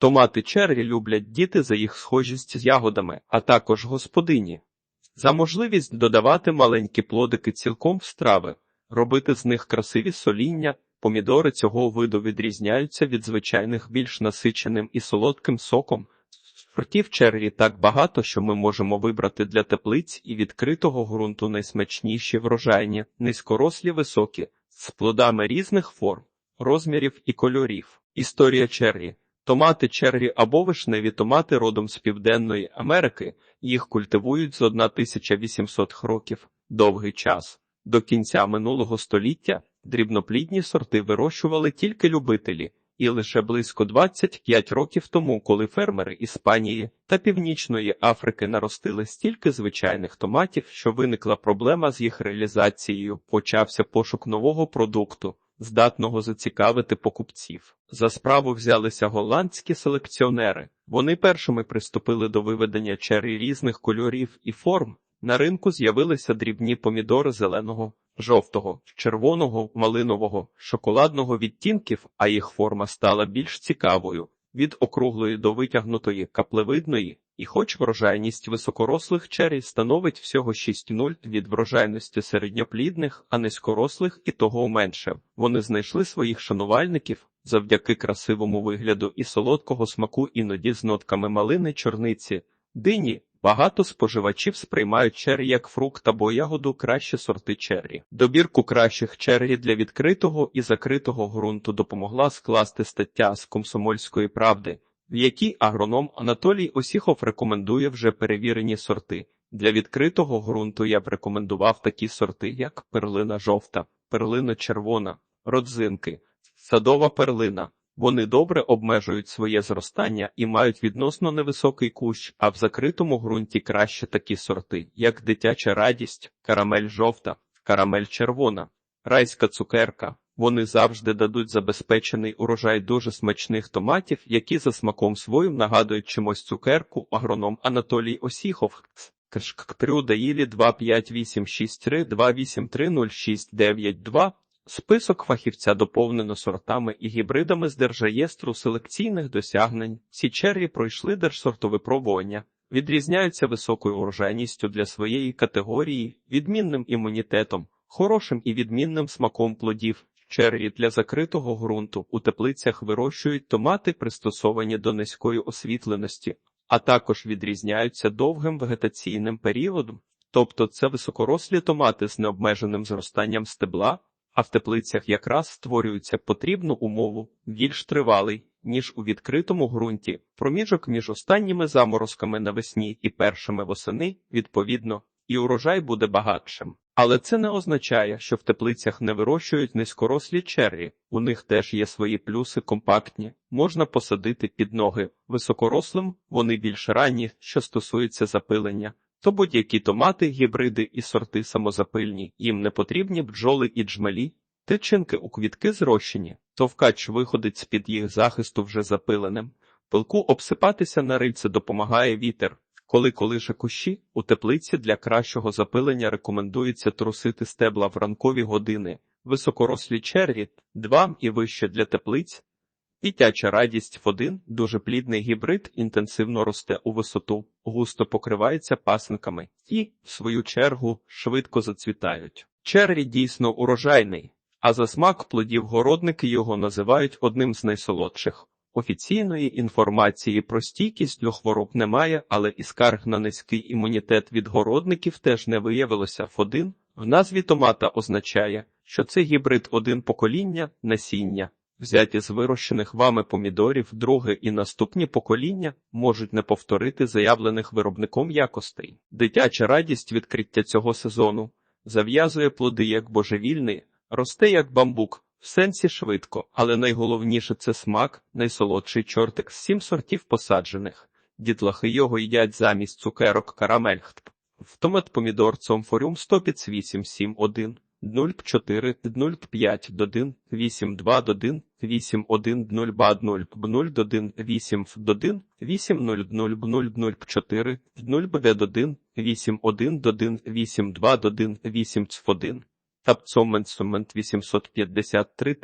Томати черрі люблять діти за їх схожість з ягодами, а також господині. За можливість додавати маленькі плодики цілком в страви, робити з них красиві соління, помідори цього виду відрізняються від звичайних більш насиченим і солодким соком. Сортів черрі так багато, що ми можемо вибрати для теплиць і відкритого ґрунту найсмачніші врожайні, низькорослі високі, з плодами різних форм, розмірів і кольорів. Історія черрі. Томати черрі або вишневі томати родом з Південної Америки, їх культивують з 1800 років, довгий час. До кінця минулого століття дрібноплідні сорти вирощували тільки любителі, і лише близько 25 років тому, коли фермери Іспанії та Північної Африки наростили стільки звичайних томатів, що виникла проблема з їх реалізацією, почався пошук нового продукту, здатного зацікавити покупців. За справу взялися голландські селекціонери. Вони першими приступили до виведення черрі різних кольорів і форм. На ринку з'явилися дрібні помідори зеленого, жовтого, червоного, малинового, шоколадного відтінків, а їх форма стала більш цікавою від округлої до витягнутої каплевидної, і хоч врожайність високорослих черрі становить всього 6,0 від врожайності середньоплідних, а низькорослих і того менше, вони знайшли своїх шанувальників завдяки красивому вигляду і солодкого смаку іноді з нотками малини чорниці, дині. Багато споживачів сприймають черрі як фрукт або ягоду кращі сорти черрі. Добірку кращих черрі для відкритого і закритого ґрунту допомогла скласти стаття з комсомольської правди, в якій агроном Анатолій Осіхов рекомендує вже перевірені сорти. Для відкритого ґрунту я б рекомендував такі сорти, як перлина жовта, перлина червона, родзинки, садова перлина. Вони добре обмежують своє зростання і мають відносно невисокий кущ, а в закритому ґрунті краще такі сорти, як дитяча радість, карамель жовта, карамель червона, райська цукерка. Вони завжди дадуть забезпечений урожай дуже смачних томатів, які за смаком своїм нагадують чимось цукерку, агроном Анатолій Осіхов. Кшктрю Даїлі 25863 2830692 Список фахівця доповнено сортами і гібридами з держреєстру селекційних досягнень. Ці черрі пройшли держсортовипробування, відрізняються високою урожайністю для своєї категорії, відмінним імунітетом, хорошим і відмінним смаком плодів. Черрі для закритого ґрунту у теплицях вирощують томати, пристосовані до низької освітленості, а також відрізняються довгим вегетаційним періодом, тобто це високорослі томати з необмеженим зростанням стебла а в теплицях якраз створюється потрібну умову більш тривалий, ніж у відкритому ґрунті, проміжок між останніми заморозками навесні і першими восени, відповідно, і урожай буде багатшим. Але це не означає, що в теплицях не вирощують низькорослі черрі, у них теж є свої плюси компактні, можна посадити під ноги. Високорослим вони більш ранні, що стосується запилення, то будь-які томати, гібриди і сорти самозапильні, їм не потрібні бджоли і джмелі, тичинки у квітки зрощені, товкач виходить з під їх захисту вже запиленим. Пилку обсипатися на рильце допомагає вітер. Коли колише кущі, у теплиці для кращого запилення рекомендується трусити стебла в ранкові години, високорослі черрі, два і вище для теплиць, Дитяча радість в один дуже плідний гібрид інтенсивно росте у висоту, густо покривається пасинками і, в свою чергу, швидко зацвітають. Черрі дійсно урожайний, а за смак плодів городники його називають одним з найсолодших. Офіційної інформації про стійкість до хвороб немає, але і скарг на низький імунітет від городників теж не виявилося Ф1 в назві томата означає, що це гібрид один покоління насіння. Взяті з вирощених вами помідорів, друге і наступні покоління можуть не повторити заявлених виробником якостей. Дитяча радість відкриття цього сезону зав'язує плоди як божевільний, росте як бамбук, в сенсі швидко, але найголовніше це смак, найсолодший чортик з сім сортів посаджених. Дітлахи його їдять замість цукерок карамель. Втомат помідор цомфоріум 15871. 0,4, 0,5, 1, 8, 2, 1, 8, 1, 0, 2, 0, 0, 1, 8, 1, 8, 0, 0, 0, 0, 4, 0, 1, 8, 1, 1, 8, 2, 1, 8, 1. Тапцомен сумент 853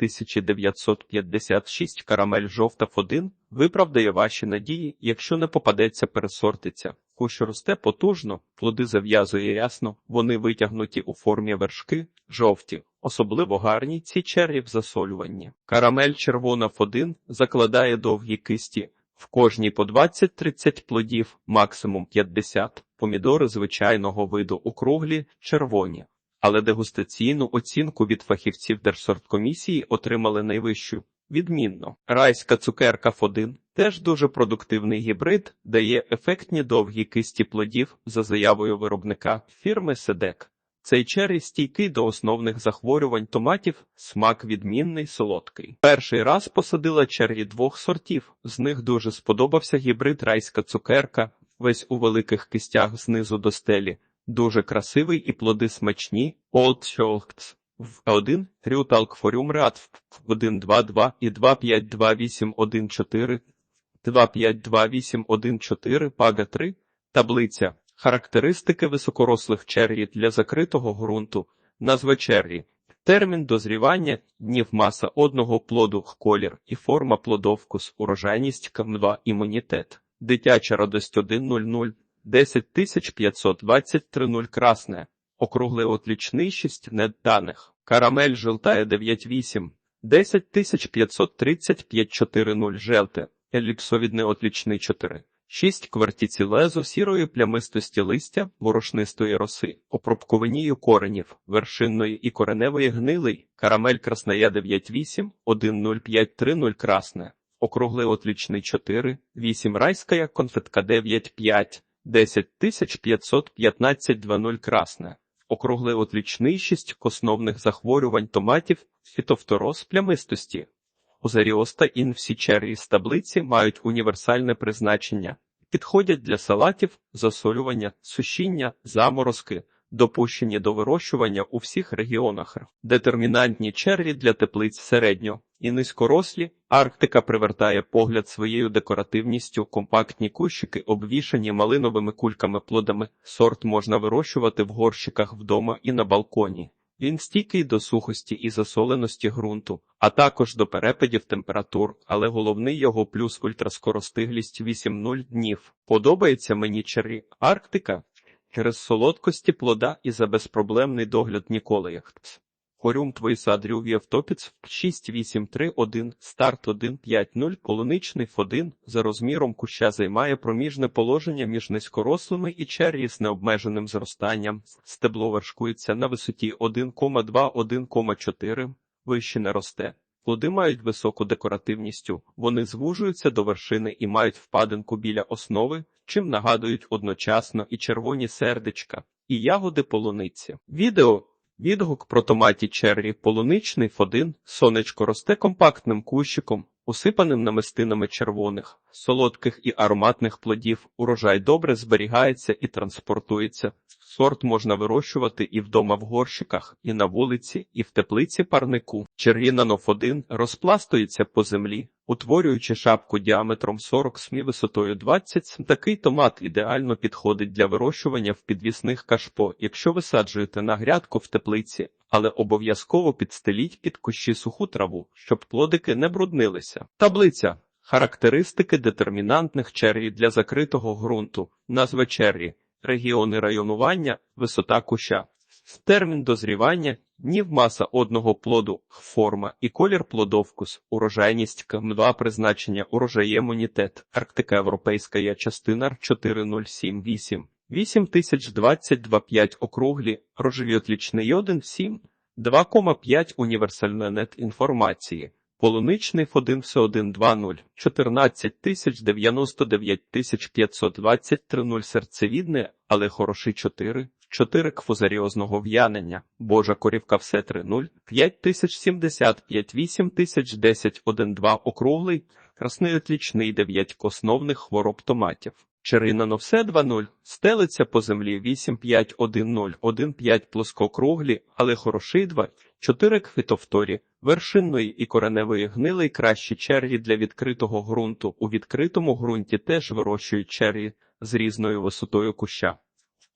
956 карамель жовта 1 виправдає ваші надії, якщо не попадеться пересортиться. Кущ росте потужно, плоди зав'язує ясно, вони витягнуті у формі вершки, жовті, особливо гарні ці черрі в засолюванні. Карамель червона 1 закладає довгі кисті, в кожній по 20-30 плодів, максимум 50, помідори звичайного виду округлі, червоні. Але дегустаційну оцінку від фахівців Держсорткомісії отримали найвищу. Відмінно, райська цукерка F1 теж дуже продуктивний гібрид, дає ефектні довгі кисті плодів за заявою виробника фірми Седек. Цей черрі стійкий до основних захворювань томатів, смак відмінний, солодкий. Перший раз посадила черрі двох сортів, з них дуже сподобався гібрид райська цукерка, весь у великих кистях знизу до стелі, дуже красивий і плоди смачні, Old Scholz. В 1 Рюталк Ряд в 122 і 252814, 252814 Пага 3, таблиця. Характеристики високорослих черрі для закритого ґрунту. Назва черрі. Термін дозрівання, днів маса одного плоду, колір і форма плодовкус, урожайність КМ2, імунітет. Дитяча радость 1.00, 10523 0 красне. Округлий отлічний 6 недданих. Карамель желтая 9.8, 10535 4.0 желте. Еліпсовідний отлічний 4. 6 квартиці лезо сірої плямистості листя, ворошнистої роси, опробкованію коренів, вершинної і кореневої гнилий, карамель красная 98, 10530 красне, округлий отлічний 4, 8 райська конфетка 95, 10515 20 красне, округлий отлічний 6 косновних захворювань томатів, фітофтороз плямистості. Озаріоста ін всі черрі з таблиці мають універсальне призначення, підходять для салатів, засолювання, сушіння, заморозки, допущені до вирощування у всіх регіонах. Детермінантні черрі для теплиць середньо і низькорослі. Арктика привертає погляд своєю декоративністю, компактні кущики, обвішані малиновими кульками плодами. Сорт можна вирощувати в горщиках вдома і на балконі. Він стійкий до сухості і засоленості ґрунту, а також до перепадів температур, але головний його плюс ультраскоростиглість 8-0 днів. Подобається мені чері Арктика через солодкості плода і за безпроблемний догляд ніколи Хорюм твої садрів Євтопіц 6831, старт 150, полуничний Ф1 за розміром куща займає проміжне положення між низькорослими і черрі з необмеженим зростанням. Стебло вершкується на висоті 1,2-1,4, вище не росте. Плоди мають високу декоративністю, вони звужуються до вершини і мають впадинку біля основи, чим нагадують одночасно і червоні сердечка, і ягоди полуниці. Відео Відгук про томаті черрі полуничний Ф1 сонечко росте компактним кущиком, усипаним намистинами червоних, солодких і ароматних плодів. Урожай добре зберігається і транспортується. Сорт можна вирощувати і вдома в горщиках, і на вулиці, і в теплиці парнику. Червіна ноф-1 розпластується по землі, утворюючи шапку діаметром 40 см висотою 20 см. Такий томат ідеально підходить для вирощування в підвісних кашпо, якщо висаджуєте на грядку в теплиці, але обов'язково підстеліть під кущі суху траву, щоб плодики не бруднилися. Таблиця. Характеристики детермінантних черрі для закритого ґрунту, назва черрі регіони районування, висота куща, термін дозрівання, днів маса одного плоду, форма і колір плодовкус, урожайність КМ2 призначення, урожаємунітет, Арктика Європейська є частина 4078, 8022,5 округлі, рожевіотлічний 1,7, 2,5 універсальна нет інформації. Полуничний Ф1 все 120, 14 тисяч 99 тисяч 523 0 серцевідне, але хороший 4, 4 кфузаріозного в'янення, божа корівка все 3 0, 5 тисяч 75, 8 тисяч 10, 1 2 округлий, красний отлічний 9 косновних хвороб томатів. Черина все 2-0, стелиться по землі 8-5-1-0, 1-5 плоскокруглі, але хороший 2, 4 квітовторі, вершинної і кореневої гнилий кращі черві для відкритого ґрунту. У відкритому ґрунті теж вирощують черві з різною висотою куща.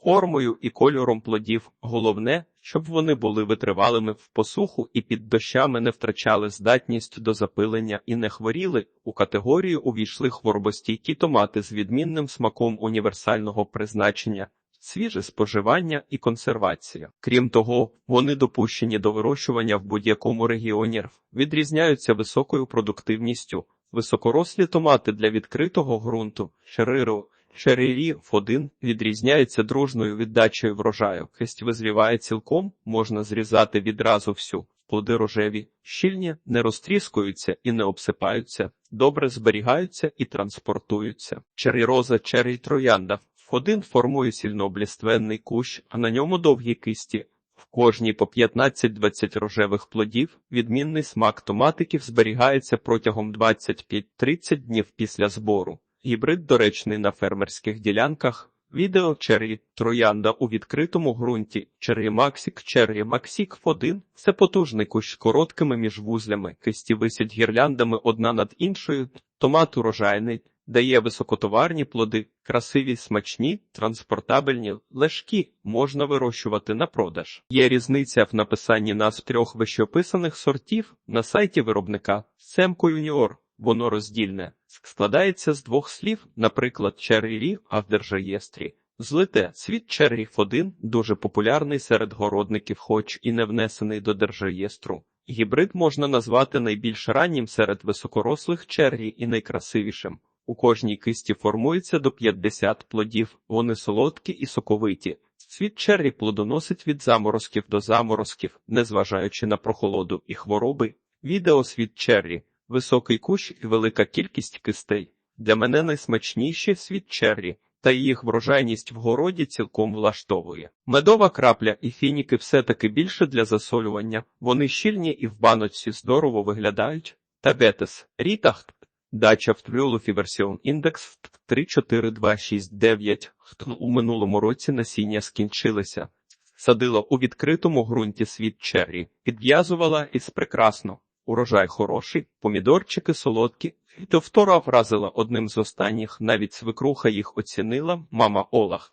формою і кольором плодів. Головне, щоб вони були витривалими в посуху і під дощами не втрачали здатність до запилення і не хворіли. У категорію увійшли хворобостійкі томати з відмінним смаком універсального призначення. Свіже споживання і консервація. Крім того, вони допущені до вирощування в будь-якому регіоні, відрізняються високою продуктивністю. Високорослі томати для відкритого ґрунту, шериро, шерері F1 відрізняється дружною віддачею врожаю. Кисть визріває цілком, можна зрізати відразу всю. Плоди рожеві, щільні, не розтріскуються і не обсипаються, добре зберігаються і транспортуються. Чері роза, чері троянда. F1 формує сильнообліственний кущ, а на ньому довгі кисті. В кожній по 15-20 рожевих плодів відмінний смак томатиків зберігається протягом 25-30 днів після збору. Гібрид доречний на фермерських ділянках. Відео Черрі Троянда у відкритому ґрунті. Черрі Максік, Черрі Максік 1 – це потужний кущ з короткими міжвузлями. Кисті висять гірляндами одна над іншою. Томат урожайний, дає високотоварні плоди, красиві, смачні, транспортабельні, лежкі, можна вирощувати на продаж. Є різниця в написанні назв трьох вищеописаних сортів на сайті виробника Семко Юніор. Воно роздільне, складається з двох слів, наприклад, черрі, а в держреєстрі. Злите світ черрі 1 дуже популярний серед городників, хоч і не внесений до держреєстру. Гібрид можна назвати найбільш раннім серед високорослих черрі і найкрасивішим. У кожній кисті формується до 50 плодів, вони солодкі і соковиті. Світ черрі плодоносить від заморозків до заморозків, незважаючи на прохолоду і хвороби. Відео світ черрі. Високий кущ і велика кількість кистей. Для мене найсмачніші світ черрі, та їх врожайність в городі цілком влаштовує. Медова крапля і фініки все-таки більше для засолювання. Вони щільні і в баночці здорово виглядають. Табетес, рітах, дача в Твлюлуфі версіон індекс 34269. У минулому році насіння скінчилися. Садила у відкритому ґрунті світ черрі, підв'язувала із прекрасно. Урожай хороший, помідорчики солодкі, то втора вразила одним з останніх, навіть свекруха їх оцінила, мама Олах.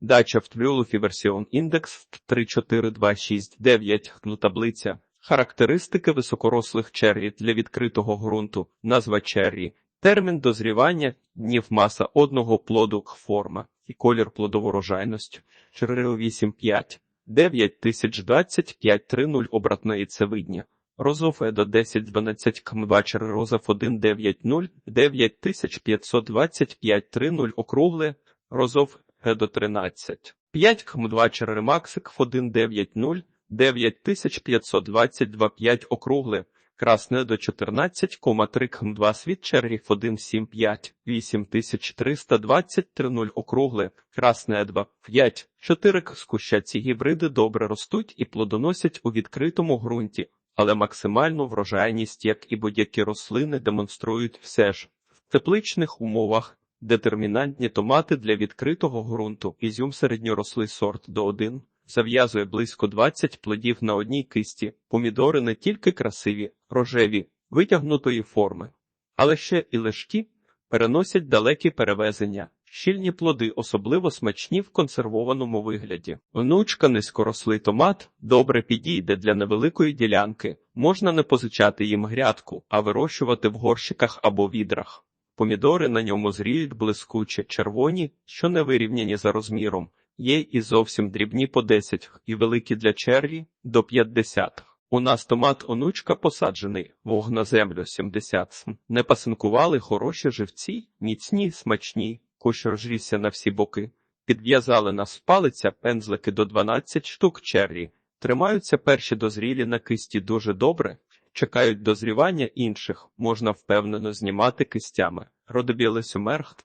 Дача в Твлюлуфі версіон індекс 34269, ну таблиця. Характеристики високорослих черрі для відкритого ґрунту, назва черрі, термін дозрівання, днів маса одного плоду, форма і колір плодоворожайності, черри 8,5, 9025 30 обратної цевидня. Розов Едо 1012 Кмбачер Розов 190 9525 30 округле Розов Едо 13 5 Кмбачер Ремаксик 190 9522 5 округле Красне до 14,3 Км2 Світ Черрі 175 8320 30 округле Красне 2 5 4 Скуща ці гібриди добре ростуть і плодоносять у відкритому ґрунті але максимальну врожайність, як і будь-які рослини, демонструють все ж в тепличних умовах. Детермінантні томати для відкритого ґрунту, ізюм середньорослий сорт до 1, зав'язує близько 20 плодів на одній кисті, помідори не тільки красиві, рожеві, витягнутої форми, але ще і лежкі переносять далекі перевезення. Щільні плоди особливо смачні в консервованому вигляді. Внучка низькорослий томат добре підійде для невеликої ділянки. Можна не позичати їм грядку, а вирощувати в горщиках або відрах. Помідори на ньому зріють блискуче, червоні, що не вирівняні за розміром. Є і зовсім дрібні по 10, і великі для черві до 50. У нас томат онучка посаджений, вог на землю 70 Не пасинкували хороші живці, міцні, смачні. Кущ розрісся на всі боки. Підв'язали на спалиця пензлики до 12 штук черрі. Тримаються перші дозрілі на кисті дуже добре, чекають дозрівання інших, можна впевнено знімати кистями. Родобіле сюмерхт,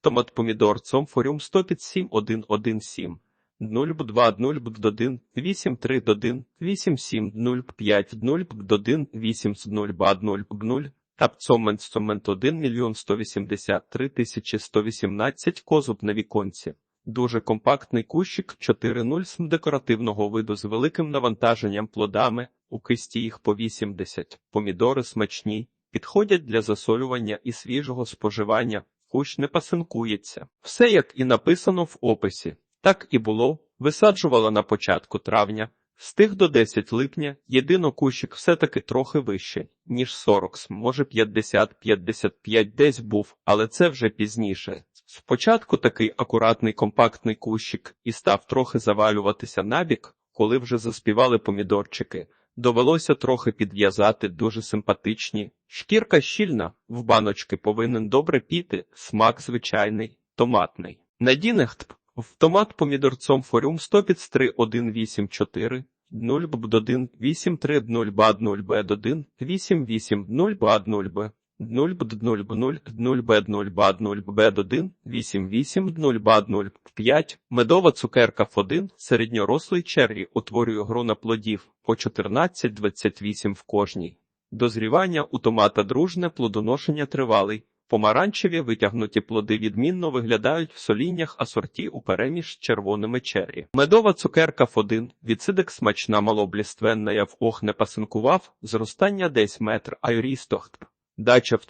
томат помідор цомфоріум 100 під 7 1 1 7. 0 б 2 0 б 1 8 3 1 8 7 0 5 0 б 1 8 0 б 0 б 0 Тапцомент Сомент 1 мільйон 183 тисячі 118 козуб на віконці. Дуже компактний кущик 4.0 з декоративного виду з великим навантаженням плодами, у кисті їх по 80. Помідори смачні, підходять для засолювання і свіжого споживання, кущ не пасинкується. Все як і написано в описі. Так і було, висаджувала на початку травня. З тих до 10 липня єдино кущик все-таки трохи вище, ніж 40, може 50-55 десь був, але це вже пізніше. Спочатку такий акуратний компактний кущик і став трохи завалюватися набік, коли вже заспівали помідорчики. Довелося трохи підв'язати дуже симпатичні. Шкірка щільна, в баночки повинен добре піти, смак звичайний, томатний. Надінехт в томат помідорцом форюм 100 під 3 184 0 б 1 8 3 0 бад 0 б 1 8 8 0 бад 0 б 0 б 0 б 0 0 б 0 бад 0 б 1 8 8 0 бад 0 5 медова цукерка Ф1 середньорослий черрі утворює грона плодів по 14-28 в кожній. Дозрівання у томата дружне плодоношення тривалий. Помаранчеві витягнуті плоди відмінно виглядають в соліннях асорті у переміж з червоними чері. Медова цукерка Ф1, відсидик смачна малобліственна, я в ох не пасинкував, зростання десь метр, айрістохт. Дача в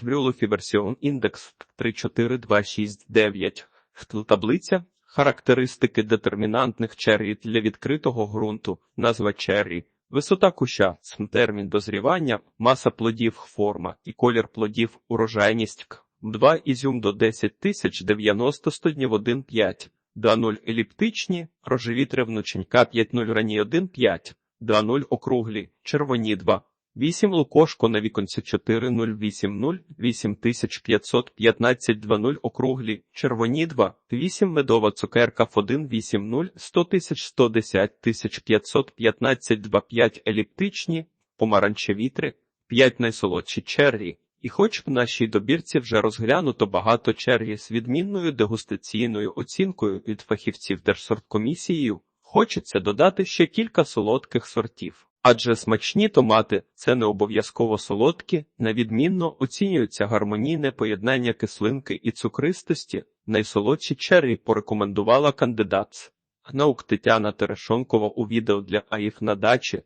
версіон індекс 34269. Хтл таблиця. Характеристики детермінантних черрі для відкритого ґрунту, назва черрі, висота куща, термін дозрівання, маса плодів, форма і колір плодів, урожайність к. 2 ізюм до 10 тисяч 90 стоднів 1,5, 2,0 еліптичні, рожеві тревнученька 5,0 рані 1,5, 2,0 округлі, червоні 2, 8 лукошко на віконці 4,080, 8515 2,0 округлі, червоні 2, 8 медова цукерка F1 8,0, 100 тисяч 110 тисяч 515 2,5 еліптичні, помаранчеві 3, 5 найсолодші черрі. І хоч в нашій добірці вже розглянуто багато черги з відмінною дегустаційною оцінкою від фахівців Держсорткомісією, хочеться додати ще кілька солодких сортів. Адже смачні томати це не обов'язково солодкі, невідмінно оцінюється гармонійне поєднання кислинки і цукристості. Найсолодші черрі порекомендувала кандидат. Наук Тетяна Терешонкова у відео для АІФ на дачі.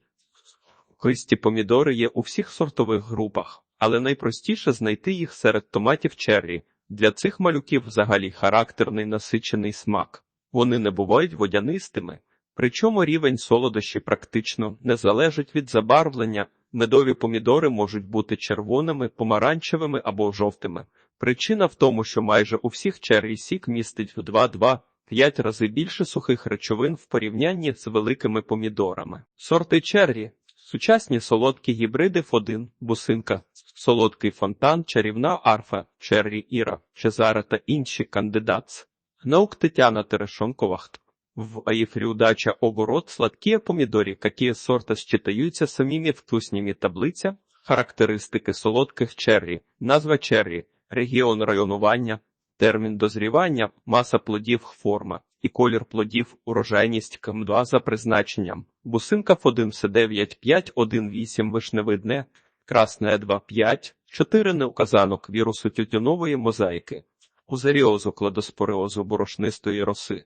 Кисті помідори є у всіх сортових групах але найпростіше знайти їх серед томатів черрі. Для цих малюків взагалі характерний насичений смак. Вони не бувають водянистими, причому рівень солодощі практично не залежить від забарвлення. Медові помідори можуть бути червоними, помаранчевими або жовтими. Причина в тому, що майже у всіх черрі сік містить в 2-2-5 рази більше сухих речовин в порівнянні з великими помідорами. Сорти черрі Сучасні солодкі гібриди Ф1, бусинка, солодкий фонтан, чарівна арфа, черрі Іра, Чезара та інші кандидатс. Наук Тетяна Терешонкова. В Аифре удача оборот сладкі помідорі, які сорта считаються самими вкусними таблиця, характеристики солодких черрі, назва черрі, регіон районування, термін дозрівання, маса плодів форма і колір плодів, урожайність КМ2 за призначенням. Бусинка F1 С9 5 1 8 вишневидне, красне 2 5, 4 неуказанок вірусу тютюнової мозаїки, узаріозу кладоспореозу борошнистої роси.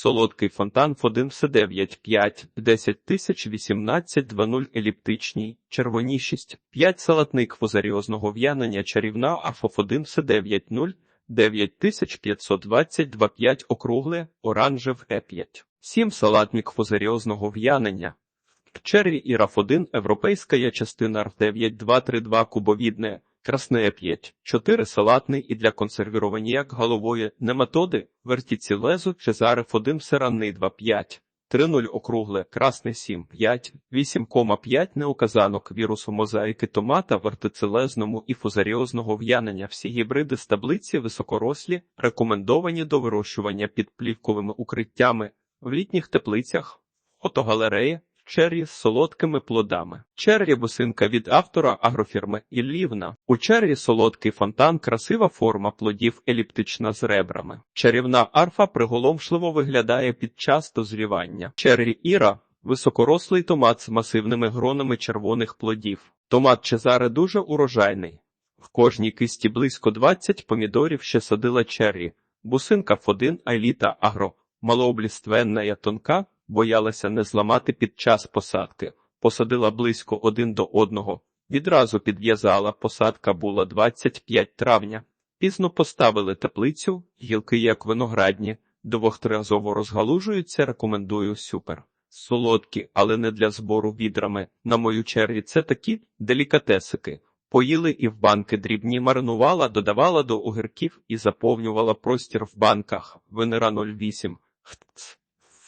Солодкий фонтан F1 С9 5, 10 тисяч 18 20 еліптичній, червонішість, 5 салатник фузаріозного в'янення чарівна АФОФ1 С9 0, 9522 5 округле, оранжев Е5. 7 салатник фузаріозного в'янення. Черрі і РАФ-1 європейська є частина РФ-9232 кубовідне, красне 5, 4 салатний і для консервірування як голової нематоди, вертіцілезу, чезареф 1 сиранний 2,5. 3-0 округле, красне 7, 5, 8,5 неуказанок вірусу мозаїки томата вертицелезному і фузаріозного в'янення. Всі гібриди з таблиці високорослі, рекомендовані до вирощування під плівковими укриттями. В літніх теплицях, фотогалереї, Черрі з солодкими плодами. Черрі бусинка від автора агрофірми Іллівна. У черрі солодкий фонтан, красива форма плодів еліптична з ребрами. Чарівна арфа приголомшливо виглядає під час дозрівання. Черрі Іра високорослий томат з масивними гронами червоних плодів. Томат Чезаре дуже урожайний. В кожній кисті близько 20 помідорів ще садила черрі. Бусинка Ф1 Айліта Агро, малообліственна тонка боялася не зламати під час посадки, посадила близько один до одного. Відразу підв'язала, посадка була 25 травня. Пізно поставили теплицю, гілки, як виноградні, двохтриразово розгалужуються, рекомендую супер. Солодкі, але не для збору відрами. На мою черві це такі делікатесики. Поїли і в банки дрібні маринувала, додавала до огірків і заповнювала простір в банках. Венера 08. Хтц.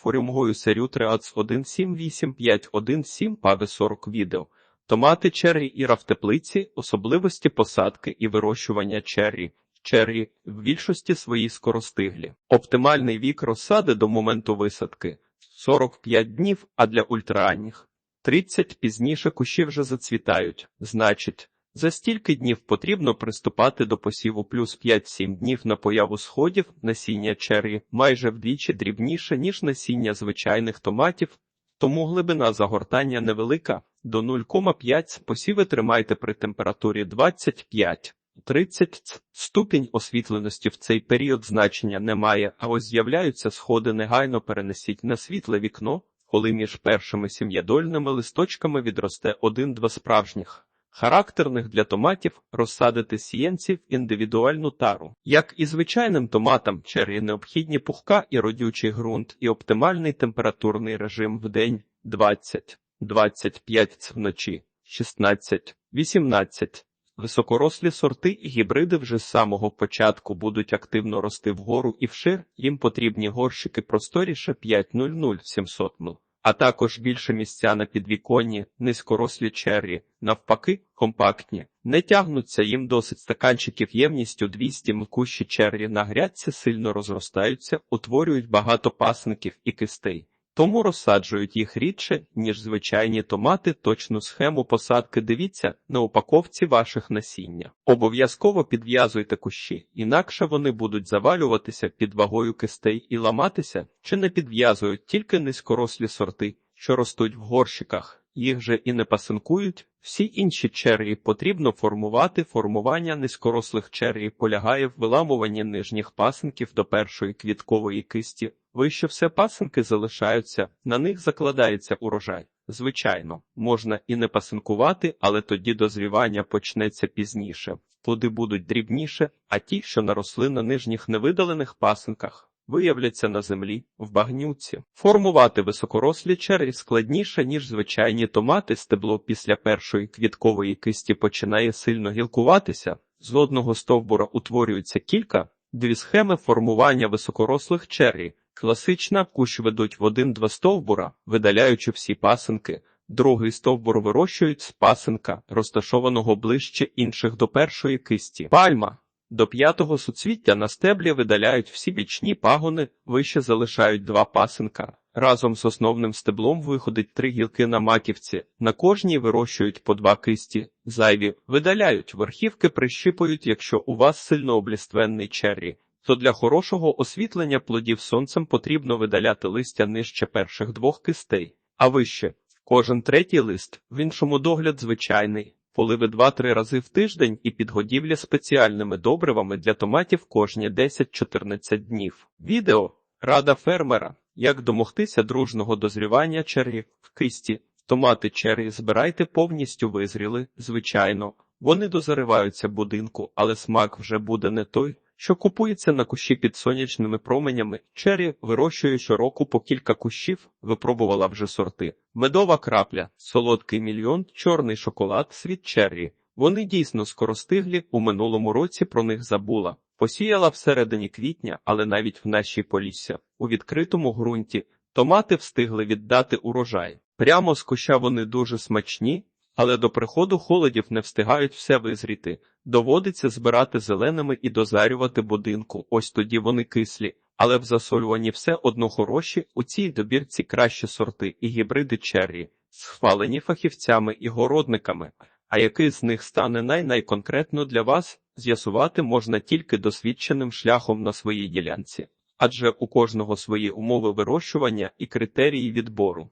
Форюмгою серю 1788517 пави 40 відео. Томати черрі іра в теплиці, особливості посадки і вирощування черрі. Черрі в більшості свої скоростиглі. Оптимальний вік розсади до моменту висадки 45 днів, а для ультраранніх 30 пізніше кущі вже зацвітають. Значить, за стільки днів потрібно приступати до посіву плюс 5-7 днів на появу сходів насіння черрі майже вдвічі дрібніше, ніж насіння звичайних томатів, тому глибина загортання невелика, до 0,5 посіви тримайте при температурі 25. 30 ступінь освітленості в цей період значення немає, а ось з'являються сходи негайно перенесіть на світле вікно, коли між першими сім'ядольними листочками відросте один-два справжніх. Характерних для томатів розсадити сієнці в індивідуальну тару. Як і звичайним томатам, черрі необхідні пухка і родючий ґрунт і оптимальний температурний режим в день 20, 25 вночі, 16, 18. Високорослі сорти і гібриди вже з самого початку будуть активно рости вгору і вшир, їм потрібні горщики просторіше 500-700 м, а також більше місця на підвіконні, низькорослі черрі, навпаки, компактні. Не тягнуться їм досить стаканчиків ємністю 200 мкущі кущі черрі на грядці сильно розростаються, утворюють багато пасників і кистей. Тому розсаджують їх рідше, ніж звичайні томати. Точну схему посадки дивіться на упаковці ваших насіння. Обов'язково підв'язуйте кущі, інакше вони будуть завалюватися під вагою кистей і ламатися, чи не підв'язують тільки низькорослі сорти, що ростуть в горщиках. Їх же і не пасинкують. Всі інші черрі потрібно формувати. Формування низькорослих черрі полягає в виламуванні нижніх пасинків до першої квіткової кисті. Вище все пасинки залишаються, на них закладається урожай. Звичайно, можна і не пасинкувати, але тоді дозрівання почнеться пізніше. Плоди будуть дрібніше, а ті, що наросли на нижніх невидалених пасинках, виявляться на землі, в багнюці. Формувати високорослі черрі складніше, ніж звичайні томати. Стебло після першої квіткової кисті починає сильно гілкуватися. З одного стовбура утворюється кілька, дві схеми формування високорослих черрі. Класична кущ ведуть в один-два стовбура, видаляючи всі пасинки. Другий стовбур вирощують з пасинка, розташованого ближче інших до першої кисті. Пальма. До п'ятого суцвіття на стеблі видаляють всі бічні пагони, вище залишають два пасинка. Разом з основним стеблом виходить три гілки на маківці, на кожній вирощують по два кисті, зайві видаляють, верхівки прищипують, якщо у вас сильно обліственний черрі. То для хорошого освітлення плодів сонцем потрібно видаляти листя нижче перших двох кистей, а вище кожен третій лист, в іншому догляд звичайний. Поливи 2-3 рази в тиждень і підгодівля спеціальними добривами для томатів кожні 10-14 днів. Відео Рада фермера. Як домогтися дружного дозрівання черрі в кисті. Томати черрі збирайте повністю визріли, звичайно. Вони дозариваються будинку, але смак вже буде не той, що купується на кущі під сонячними променями. Черрі вирощує щороку по кілька кущів, випробувала вже сорти. Медова крапля, солодкий мільйон, чорний шоколад, світ черрі. Вони дійсно скоростиглі, у минулому році про них забула. Посіяла всередині квітня, але навіть в нашій полісся, у відкритому ґрунті, томати встигли віддати урожай. Прямо з куща вони дуже смачні, але до приходу холодів не встигають все визріти. Доводиться збирати зеленими і дозарювати будинку. Ось тоді вони кислі, але в засолюванні все одно хороші. У цій добірці кращі сорти і гібриди черрі, схвалені фахівцями і городниками. А який з них стане най-найконкретно для вас, з'ясувати можна тільки досвідченим шляхом на своїй ділянці, адже у кожного свої умови вирощування і критерії відбору.